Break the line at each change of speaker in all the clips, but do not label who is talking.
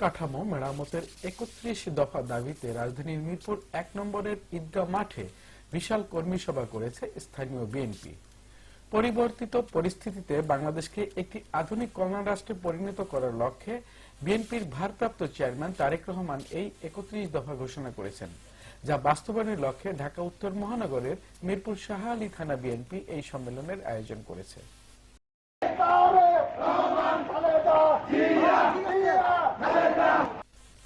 কাঠামো মেরামতের একত্রিশ দফা দাবিতে রাজধানীর মিরপুর এক নম্বরের ঈদগাহ মাঠে বিশাল কর্মী সভা করেছে স্থানীয় বিএনপি। পরিবর্তিত পরিস্থিতিতে বাংলাদেশকে একটি আধুনিক কল্যাণ রাষ্ট্রে পরিণত করার লক্ষ্যে বিএনপির ভারপ্রাপ্ত চেয়ারম্যান তারেক রহমান এই একত্রিশ দফা ঘোষণা করেছেন, যা বাস্তবায়নের লক্ষ্যে ঢাকা, উত্তর মহানগরের মিরপুর শাহ আলী থানা বিএনপি এই সম্মেলনের আয়োজন করেছে।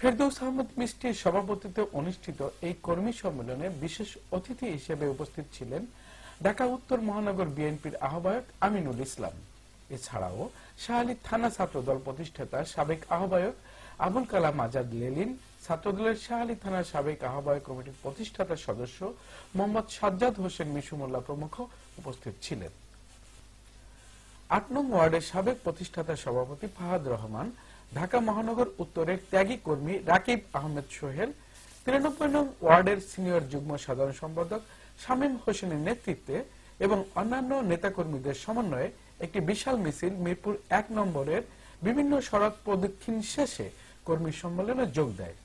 ফেরদৌস আহমদ মিষ্টির সভাপতিত্বে অনুষ্ঠিত এই কর্মী সম্মেলনে বিশেষ অতিথি হিসেবে উপস্থিত ছিলেন ঢাকা উত্তর মহানগর বিএনপির আহ্বায়ক আমিনুল ইসলাম। এছাড়াও শাহালি থানা ছাত্রদল প্রতিষ্ঠাতা সাবেক আহ্বায়ক আবুল কালাম আজাদ লেলিন, ছাত্রদলের শাহালি থানার সাবেক আহ্বায়ক কমিটির প্রতিষ্ঠাতা সদস্য মোহাম্মদ সাজ্জাদ হোসেন মিশু মোল্লা প্রমুখ উপস্থিত ছিলেন। আট নং ওয়ার্ডের সাবেক প্রতিষ্ঠাতা সভাপতি ফাহাদ রহমান ঢাকা মহানগর উত্তরের ত্যাগী কর্মী রাকিব আহমেদ সোহেল, তিরানব্বই নং ওয়ার্ডের সিনিয়র যুগ্ম সাধারণ সম্পাদক শামীম হোসেনের নেতৃত্বে এবং অন্যান্য নেতাকর্মীদের সমন্বয়ে একটি বিশাল মিছিল মিরপুর এক নম্বরের বিভিন্ন সড়ক প্রদক্ষিণ শেষে কর্মী সম্মেলনে যোগ দেয়।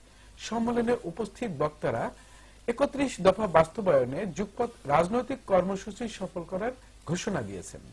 সম্মেলনে উপস্থিত বক্তারা একত্রিশ দফা বাস্তবায়নে যুগপৎ রাজনৈতিক কর্মসূচি সফল করার ঘোষণা দিয়েছেন।